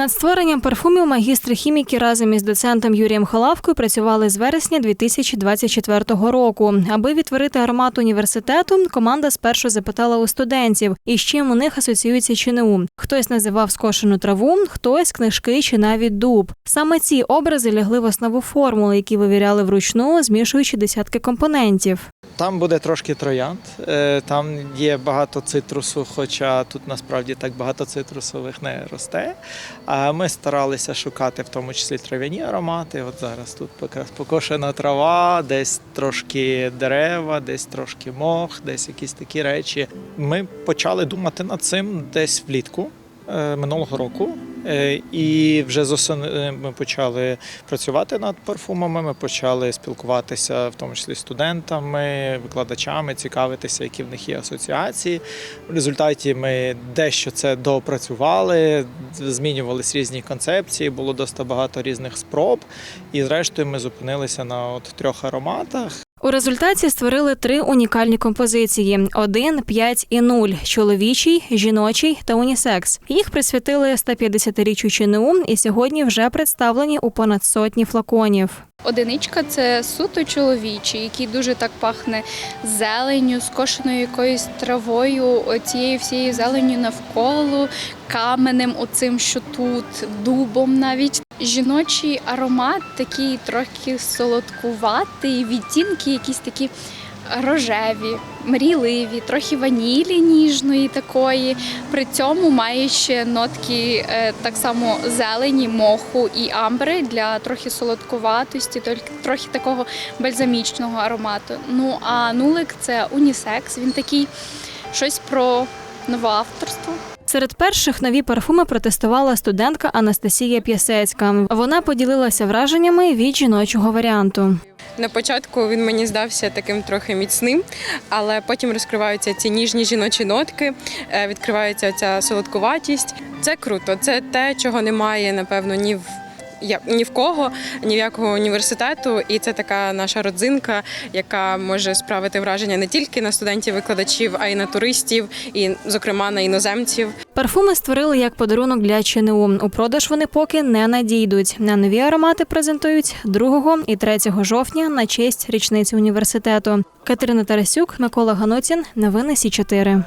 Над створенням парфумів магістри хіміки разом із доцентом Юрієм Халавкою працювали з вересня 2024 року. Аби відтворити аромат університету, команда спершу запитала у студентів, із чим у них асоціюється ЧНУ. Хтось називав скошену траву, хтось книжки чи навіть дуб. Саме ці образи лягли в основу формули, які вивіряли вручну, змішуючи десятки компонентів. Там буде трошки троянд, е, там є багато цитрусу, хоча тут насправді так багато цитрусових не росте. Ми старалися шукати в тому числі трав'яні аромати. От зараз тут покошена трава, десь трошки дерева, десь трошки мох, десь якісь такі речі. Ми почали думати над цим десь влітку. е, Минулого року, і вже з осени ми почали працювати над парфумами. Ми почали спілкуватися, в тому числі студентами, викладачами, цікавитися, які в них є асоціації. В результаті ми дещо це допрацювали, змінювались різні концепції, було досить багато різних спроб. І зрештою ми зупинилися на от трьох ароматах. У результаті створили три унікальні композиції: 1, 5 і 0 – чоловічий, жіночий та унісекс. Їх присвятили 150-річчю ЧНУ і сьогодні вже представлені у понад сотні флаконів. Одиничка це суто чоловічий, який дуже так пахне зеленню, скошеною якоюсь травою, цією всією зеленню навколо, каменем, оцим, що тут, дубом навіть. Жіночий аромат такий трохи солодкуватий, відтінки якісь такі рожеві, мрійливі, трохи ванілі ніжної такої. При цьому має ще нотки е, так само зелені, моху і амбри для трохи солодкуватості, трохи такого бальзамічного аромату. Ну а нулик це унісекс. Він такий щось про новоавторство. Серед перших нові парфуми протестувала студентка Анастасія П'ясецька. Вона поділилася враженнями від жіночого варіанту. На початку він мені здався таким трохи міцним, але потім розкриваються ці ніжні жіночі нотки, е, відкривається ця солодкуватість. Це круто. Це те, чого немає, напевно, ні в я- ні в кого, ні в якого університету, і це така наша родзинка, яка може справити враження не тільки на студентів-викладачів, а й на туристів, і, зокрема, на іноземців. Парфуми створили як подарунок для ЧНУ. У продаж вони поки не надійдуть. На нові аромати презентують 2 і 3 жовтня на честь річниці університету. Катерина Тарасюк, Микола Ганоцін. Новини Сі 4